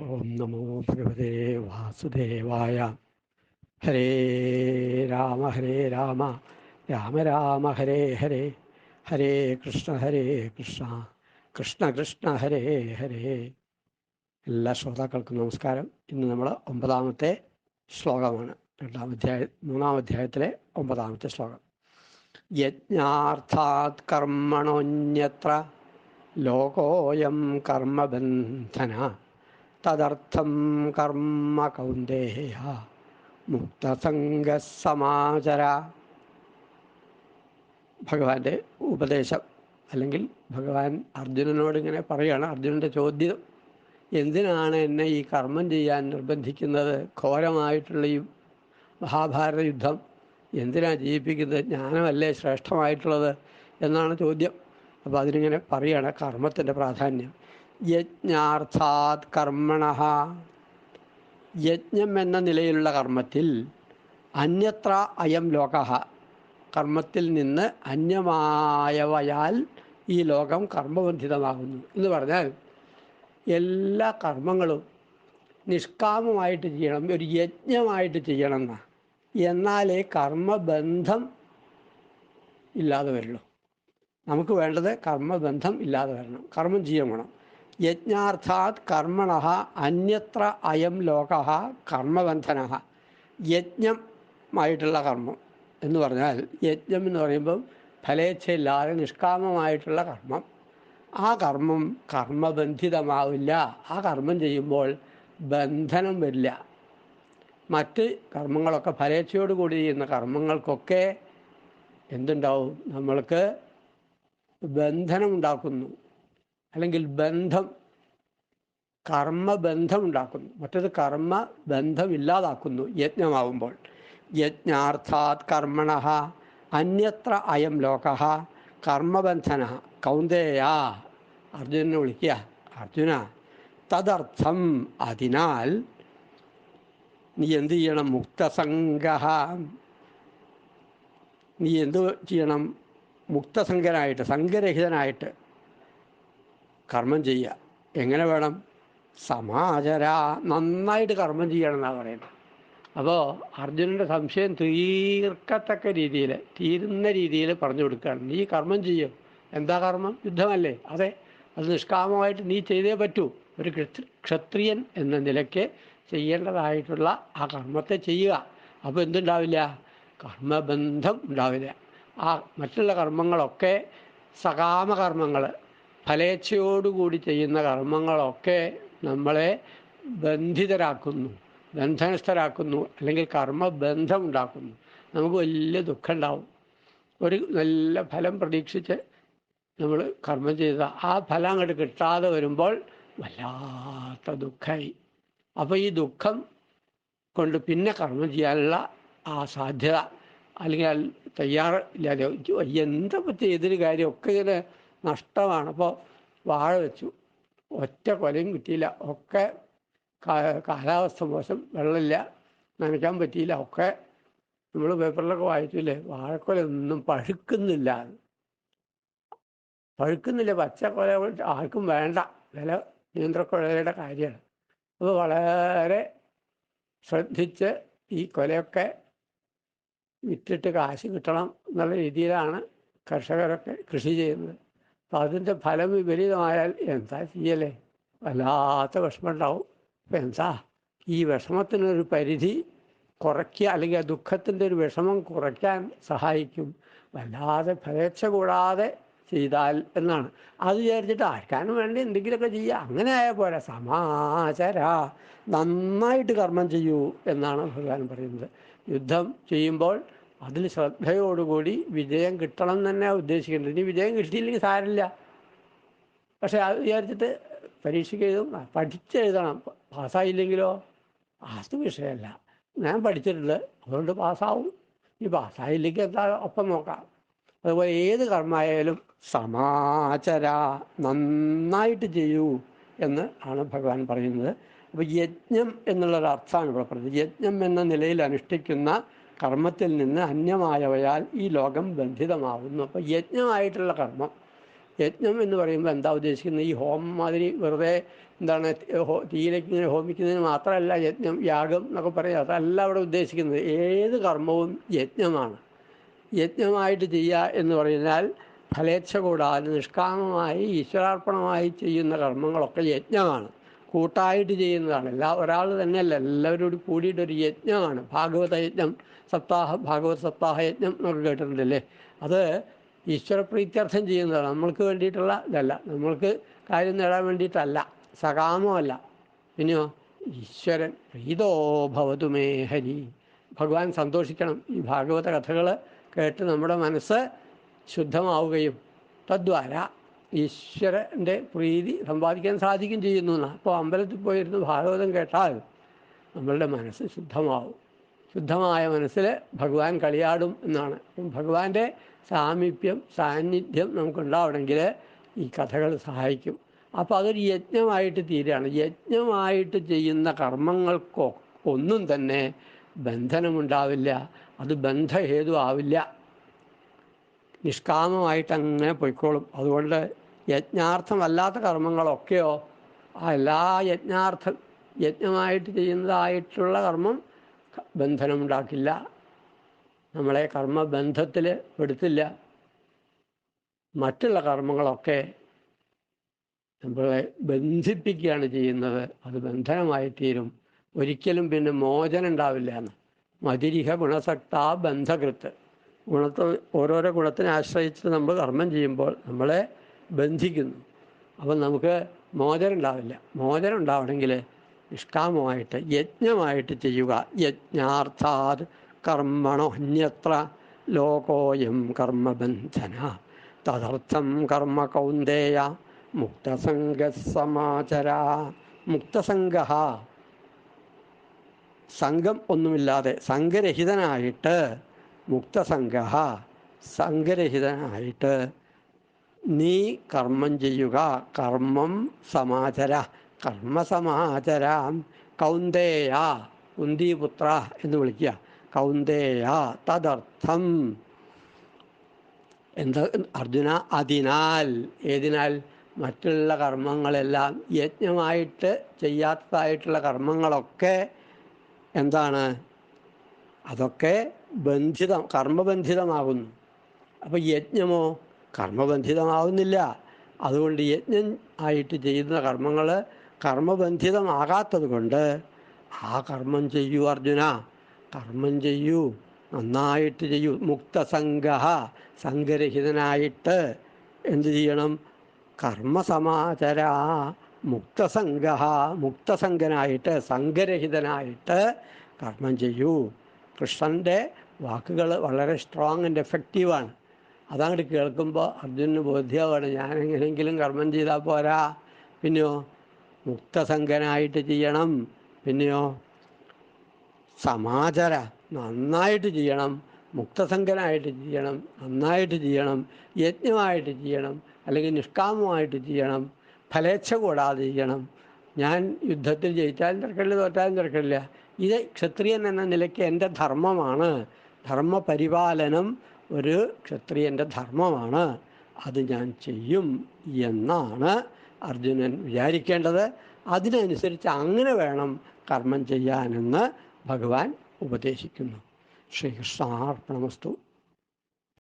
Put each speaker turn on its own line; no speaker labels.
ഓം നമോ ഭഗവതേ വാസുദേവായ. ഹരേ രാമ ഹരേ രാമ. രാമ രാമ ഹരേ ഹരേ. ഹരേ കൃഷ്ണ ഹരേ കൃഷ്ണ. കൃഷ്ണ കൃഷ്ണ ഹരേ ഹരേ. എല്ലാ ശ്രോതാക്കൾക്കും നമസ്കാരം. ഇന്ന് നമ്മൾ ഒമ്പതാമത്തെ ശ്ലോകമാണ്. രണ്ടാം അധ്യായ മൂന്നാം അധ്യായത്തിലെ ഒമ്പതാമത്തെ ശ്ലോകം. യജ്ഞാർത്ഥാത് കർമ്മണോന്യത്ര ലോകോയം കർമ്മബന്ധന. തദർത്ഥം കർമ്മ കൗന്ദേയ മുക്തസംഗസമാചര. ഭഗവാന്റെ ഉപദേശം അല്ലെങ്കിൽ ഭഗവാൻ അർജുനനോട് ഇങ്ങനെ പറയുകയാണ് അർജുനന്റെ ചോദ്യം എന്തിനാണ് എന്നെ ഈ കർമ്മം ചെയ്യാൻ നിർബന്ധിക്കുന്നത്? ഘോരമായിട്ടുള്ള ഈ മഹാഭാരത യുദ്ധം എന്തിനാണ് ജീവിപ്പിക്കുന്നത്? ജ്ഞാനമല്ലേ ശ്രേഷ്ഠമായിട്ടുള്ളത്? എന്നാണ് ചോദ്യം. അപ്പോൾ അതിനിങ്ങനെ പറയുകയാണ് കർമ്മത്തിന്റെ പ്രാധാന്യം. യജ്ഞാർത്ഥാത് കർമ്മണ. യജ്ഞം എന്ന നിലയിലുള്ള കർമ്മത്തിൽ അന്യത്ര അയം ലോക. കർമ്മത്തിൽ നിന്ന് അന്യമായവയാൽ ഈ ലോകം കർമ്മബന്ധിതമാകുന്നു എന്ന് പറഞ്ഞാൽ എല്ലാ കർമ്മങ്ങളും നിഷ്കാമമായിട്ട് ചെയ്യണം ഒരു യജ്ഞമായിട്ട് ചെയ്യണം എന്നാ. എന്നാലേ കർമ്മബന്ധം ഇല്ലാതെ വരുള്ളൂ. നമുക്ക് വേണ്ടത് കർമ്മബന്ധം ഇല്ലാതെ വരണം. കർമ്മം ചെയ്യണം യജ്ഞാർത്ഥാത് കർമ്മണ അന്യത്ര അയം ലോക കർമ്മബന്ധന. യജ്ഞമായിട്ടുള്ള കർമ്മം എന്ന് പറഞ്ഞാൽ യജ്ഞം എന്ന് പറയുമ്പം ഫലേച്ഛയില്ലാതെ നിഷ്കാമമായിട്ടുള്ള കർമ്മം. ആ കർമ്മം കർമ്മബന്ധിതമാവില്ല. ആ കർമ്മം ചെയ്യുമ്പോൾ ബന്ധനം വരില്ല. മറ്റ് കർമ്മങ്ങളൊക്കെ ഫലേച്ഛയോട് കൂടി ചെയ്യുന്ന കർമ്മങ്ങൾക്കൊക്കെ എന്തുണ്ടാവും? നമ്മൾക്ക് ബന്ധനം ഉണ്ടാക്കുന്നു അല്ലെങ്കിൽ ബന്ധം കർമ്മബന്ധം ഉണ്ടാക്കുന്നു മറ്റത് കർമ്മ ബന്ധം ഇല്ലാതാക്കുന്നു യജ്ഞമാവുമ്പോൾ. യജ്ഞാർത്ഥാത് കർമ്മണ അന്യത്ര അയം ലോക കർമ്മബന്ധന കൗന്ദേയ. അർജുനനെ വിളിക്കുക. അർജുന തദർത്ഥം. അതിനാൽ നീ എന്ത് ചെയ്യണം? മുക്തസംഗ. നീ എന്ത് ചെയ്യണം? മുക്തസംഗനായിട്ട് സംഘരഹിതനായിട്ട് കർമ്മം ചെയ്യുക. എങ്ങനെ വേണം? സമാചര നന്നായിട്ട് കർമ്മം ചെയ്യണം എന്നാണ് പറയുന്നത്. അപ്പോൾ അർജുനന്റെ സംശയം തീർക്കത്തക്ക രീതിയിൽ തീരുന്ന രീതിയിൽ പറഞ്ഞു കൊടുക്കുകയാണ്. നീ കർമ്മം ചെയ്യും. എന്താ കർമ്മം? യുദ്ധമല്ലേ? അതെ. അത് നിഷ്കാമമായിട്ട് നീ ചെയ്തേ പറ്റൂ. ഒരു ക്ഷത്രിയൻ എന്ന നിലയ്ക്ക് ചെയ്യേണ്ടതായിട്ടുള്ള ആ കർമ്മത്തെ ചെയ്യുക. അപ്പോൾ എന്തുണ്ടാവില്ല? കർമ്മബന്ധം ഉണ്ടാവില്ല. ആ മറ്റുള്ള കർമ്മങ്ങളൊക്കെ സകാമ കർമ്മങ്ങൾ ഫലേച്ഛയോടുകൂടി ചെയ്യുന്ന കർമ്മങ്ങളൊക്കെ നമ്മളെ ബന്ധിതരാക്കുന്നു ബന്ധനസ്ഥരാക്കുന്നു അല്ലെങ്കിൽ കർമ്മബന്ധം ഉണ്ടാക്കുന്നു നമുക്ക് വലിയ ദുഃഖം ഉണ്ടാവും ഒരു നല്ല ഫലം പ്രതീക്ഷിച്ച് നമ്മൾ കർമ്മം ചെയ്ത ആ ഫലം അങ്ങോട്ട് കിട്ടാതെ വരുമ്പോൾ വല്ലാത്ത ദുഃഖമായി അപ്പോൾ ഈ ദുഃഖം കൊണ്ട് പിന്നെ കർമ്മം ചെയ്യാനുള്ള ആ സാധ്യത അല്ലെങ്കിൽ തയ്യാറില്ലാതെ എന്താ ചെയ്തൊരു കാര്യം ഒക്കെ ഇങ്ങനെ നഷ്ടമാണ്. അപ്പോൾ വാഴ വെച്ചു. ഒറ്റ കൊലയും കിട്ടിയില്ല. ഒക്കെ കാലാവസ്ഥ മോശം. വെള്ളമില്ല. നനയ്ക്കാൻ പറ്റിയില്ല. ഒക്കെ നമ്മൾ പേപ്പറിലൊക്കെ വായിച്ചില്ലേ? വാഴക്കൊലൊന്നും പഴുക്കുന്നില്ല. പഴുക്കുന്നില്ല. പച്ചക്കൊല ആർക്കും വേണ്ട. വില നിയന്ത്രക്കൊലയുടെ കാര്യമാണ്. അപ്പോൾ വളരെ ശ്രദ്ധിച്ച് ഈ കൊലയൊക്കെ വിറ്റിട്ട് കാശ് കിട്ടണം എന്നുള്ള രീതിയിലാണ് കർഷകരൊക്കെ കൃഷി ചെയ്യുന്നത്. അപ്പം അതിന്റെ ഫലം വിപരീതമായാൽ എന്താ ചെയ്യലേ? വല്ലാത്ത വിഷമം ഉണ്ടാവും അപ്പം എന്താ? ഈ വിഷമത്തിനൊരു പരിധി കുറയ്ക്കുക അല്ലെങ്കിൽ ആ ദുഃഖത്തിന്റെ ഒരു വിഷമം കുറയ്ക്കാൻ സഹായിക്കും. വല്ലാതെ ഫലേച്ഛ കൂടാതെ ചെയ്താൽ എന്നാണ്. അത് വിചാരിച്ചിട്ട് ആർക്കാനും വേണ്ടി എന്തെങ്കിലുമൊക്കെ ചെയ്യുക. അങ്ങനെ ആയ പോലെ സമാചര. നന്നായിട്ട് കർമ്മം ചെയ്യൂ എന്നാണ് ഭഗവാൻ പറയുന്നത്. യുദ്ധം ചെയ്യുമ്പോൾ അതിൽ ശ്രദ്ധയോടുകൂടി വിജയം കിട്ടണം തന്നെ ഉദ്ദേശിക്കുന്നത് ഇനി വിജയം കിട്ടിയില്ലെങ്കിൽ സാരമില്ല. പക്ഷെ അത് വിചാരിച്ചിട്ട് പരീക്ഷയ്ക്ക് എഴുതും പഠിച്ചെഴുതണം. പാസ്സായില്ലെങ്കിലോ? അത് വിഷയമല്ല. ഞാൻ പഠിച്ചിട്ടുണ്ട്. അതുകൊണ്ട് പാസ്സാവും. ഈ പാസ്സായില്ലെങ്കിൽ എന്താ ഒപ്പം നോക്കാം. അതുപോലെ ഏത് കർമ്മമായാലും സമാചര നന്നായിട്ട് ചെയ്യൂ എന്ന് ആണ് ഭഗവാൻ പറയുന്നത്. അപ്പോൾ യജ്ഞം എന്നുള്ളൊരു അർത്ഥമാണ് ഇവിടെ പറയുന്നത് യജ്ഞം എന്ന നിലയിൽ അനുഷ്ഠിക്കുന്ന കർമ്മത്തിൽ നിന്ന് അന്യമായവയാൽ ഈ ലോകം ബന്ധിതമാവുന്നു. അപ്പോൾ യജ്ഞമായിട്ടുള്ള കർമ്മം. യജ്ഞം എന്ന് പറയുമ്പോൾ എന്താ ഉദ്ദേശിക്കുന്നത്? ഈ ഹോമം മാതിരി വെറുതെ എന്താണ് തീയിലേക്ക് ഇങ്ങനെ ഹോമിക്കുന്നതിന് മാത്രമല്ല യജ്ഞം യാഗം എന്നൊക്കെ പറയാം. അതല്ല അവിടെ ഉദ്ദേശിക്കുന്നത്. ഏത് കർമ്മവും യജ്ഞമാണ്. യജ്ഞമായിട്ട് ചെയ്യുക എന്ന് പറഞ്ഞാൽ ഫലേച്ഛ കൂടാതെ നിഷ്കാമമായി ഈശ്വരാർപ്പണമായി ചെയ്യുന്ന കർമ്മങ്ങളൊക്കെ യജ്ഞമാണ്. കൂട്ടായിട്ട് ചെയ്യുന്നതാണ്. എല്ലാ ഒരാൾ തന്നെയല്ല എല്ലാവരും കൂടി കൂടിയിട്ടൊരു യജ്ഞമാണ്. ഭാഗവത യജ്ഞം സപ്താഹ ഭാഗവത സപ്താഹ യജ്ഞം എന്നൊക്കെ കേട്ടിട്ടുണ്ടല്ലേ? അത് ഈശ്വരപ്രീത്യർത്ഥം ചെയ്യുന്നതാണ്. നമ്മൾക്ക് വേണ്ടിയിട്ടുള്ള ഇതല്ല. നമ്മൾക്ക് കാര്യം നേടാൻ വേണ്ടിയിട്ടല്ല. സകാമമല്ല. പിന്നെയോ ഈശ്വരൻ പ്രീതോ ഭവതു ഹരി. ഭഗവാൻ സന്തോഷിക്കണം. ഈ ഭാഗവത കഥകൾ കേട്ട് നമ്മുടെ മനസ്സ് ശുദ്ധമാവുകയും. തദ്വാര ഈശ്വരന്റെ പ്രീതി സമ്പാദിക്കാൻ സാധിക്കും ചെയ്യുന്നു എന്നാണ്. അപ്പോൾ അമ്പലത്തിൽ പോയിരുന്ന് ഭാഗവതം കേട്ടാൽ നമ്മളുടെ മനസ്സ് ശുദ്ധമാവും. ശുദ്ധമായ മനസ്സിൽ ഭഗവാൻ കളിയാടും എന്നാണ്. അപ്പം ഭഗവാന്റെ സാമീപ്യം സാന്നിധ്യം നമുക്കുണ്ടാവണമെങ്കിൽ ഈ കഥകൾ സഹായിക്കും. അപ്പോൾ അതൊരു യജ്ഞമായിട്ട് തീരുകയാണ്. യജ്ഞമായിട്ട് ചെയ്യുന്ന കർമ്മങ്ങൾക്കോ ഒന്നും തന്നെ ബന്ധനമുണ്ടാവില്ല. അത് ബന്ധഹേതു ആവില്ല നിഷ്കാമമായിട്ട് അങ്ങനെ പൊയ്ക്കോളും. അതുകൊണ്ട് യജ്ഞാർത്ഥമല്ലാത്ത കർമ്മങ്ങളൊക്കെയോ എല്ലാ യജ്ഞാർത്ഥം യജ്ഞമായിട്ട് ചെയ്യുന്നതായിട്ടുള്ള കർമ്മം ബന്ധനമുണ്ടാക്കില്ല. നമ്മളെ കർമ്മബന്ധത്തിൽ പെടുത്തില്ല. മറ്റുള്ള കർമ്മങ്ങളൊക്കെ നമ്മളെ ബന്ധിപ്പിക്കുകയാണ് ചെയ്യുന്നത്. അത് ബന്ധനമായി തീരും ഒരിക്കലും പിന്നെ മോചനം ഉണ്ടാവില്ല എന്ന്. മതിരിഹ ഗുണസക്ത ബന്ധകൃത്ത് ഗുണത്തെ ഓരോരോ ഗുണത്തിനെ ആശ്രയിച്ച് നമ്മൾ കർമ്മം ചെയ്യുമ്പോൾ നമ്മളെ ബന്ധിക്കുന്നു. അപ്പം നമുക്ക് മോചനം ഉണ്ടാവില്ല മോചനം ഉണ്ടാവണമെങ്കിൽ നിഷ്കാമമായിട്ട് യജ്ഞമായിട്ട് ചെയ്യുക. യജ്ഞാർത്ഥാത് കർമ്മണോന്യത്ര ലോകോയം കർമ്മബന്ധന. തദർത്ഥം കർമ്മ കൗന്ദേയ മുക്തസംഗ സമാചര മുക്തസംഗ സംഘം ഒന്നുമില്ലാതെ സംഘരഹിതനായിട്ട് മുക്തസംഗ സംഘരഹിതനായിട്ട് നീ കർമ്മം ചെയ്യുക. കർമ്മം സമാചര കർമ്മസമാചരാം കൗന്ദേയ. കുന്തിപുത്ര എന്ന് വിളിക്കുക. കൗന്ദേയ തദർത്ഥം. എന്താ? അർജുന അതിനാൽ. ഏതിനാൽ? മറ്റുള്ള കർമ്മങ്ങളെല്ലാം യജ്ഞമായിട്ട് ചെയ്യാത്തതായിട്ടുള്ള കർമ്മങ്ങളൊക്കെ എന്താണ്? അതൊക്കെ ബന്ധിതം കർമ്മബന്ധിതമാകുന്നു. അപ്പോൾ യജ്ഞമോ കർമ്മബന്ധിതമാവുന്നില്ല അതുകൊണ്ട് യജ്ഞം ആയിട്ട് ചെയ്യുന്ന കർമ്മങ്ങൾ കർമ്മബന്ധിതമാകാത്തത് കൊണ്ട് ആ കർമ്മം ചെയ്യൂ അർജുന. കർമ്മം ചെയ്യൂ. നന്നായിട്ട് ചെയ്യൂ. മുക്തസംഗ സംഘരഹിതനായിട്ട് എന്ത് ചെയ്യണം? കർമ്മസമാചര മുക്തസംഗ മുക്തസംഗനായിട്ട് സംഘരഹിതനായിട്ട് കർമ്മം ചെയ്യൂ. കൃഷ്ണന്റെ വാക്കുകൾ വളരെ സ്ട്രോങ് ആൻഡ് എഫക്റ്റീവാണ് അതങ്ങോട്ട് കേൾക്കുമ്പോൾ അർജുനന് ബോധ്യമാണ് ഞാൻ എങ്ങനെയെങ്കിലും കർമ്മം ചെയ്താൽ പോരാ. പിന്നെയോ മുക്തസംഘനായിട്ട് ചെയ്യണം. പിന്നെയോ സമാചര നന്നായിട്ട് ചെയ്യണം. മുക്തസംഘനായിട്ട് ചെയ്യണം. നന്നായിട്ട് ചെയ്യണം. യജ്ഞമായിട്ട് ചെയ്യണം. അല്ലെങ്കിൽ നിഷ്കാമമായിട്ട് ചെയ്യണം. ഫലേച്ഛ കൂടാതെ ചെയ്യണം. ഞാൻ യുദ്ധത്തിൽ ജയിച്ചാലും തിരക്കില്ല തോറ്റാലും തിരക്കില്ല. ഇത് ക്ഷത്രിയൻ എന്ന നിലയ്ക്ക് എന്റെ ധർമ്മമാണ്. ധർമ്മപരിപാലനം ഒരു ക്ഷത്രിയന്റെ ധർമ്മമാണ്. അത് ഞാൻ ചെയ്യും എന്നാണ് അർജുനൻ വിചാരിക്കേണ്ടത്. അതിനനുസരിച്ച് അങ്ങനെ വേണം കർമ്മം ചെയ്യാനെന്ന് ഭഗവാൻ ഉപദേശിക്കുന്നു. ശ്രീകൃഷ്ണാർപ്പണമസ്തു.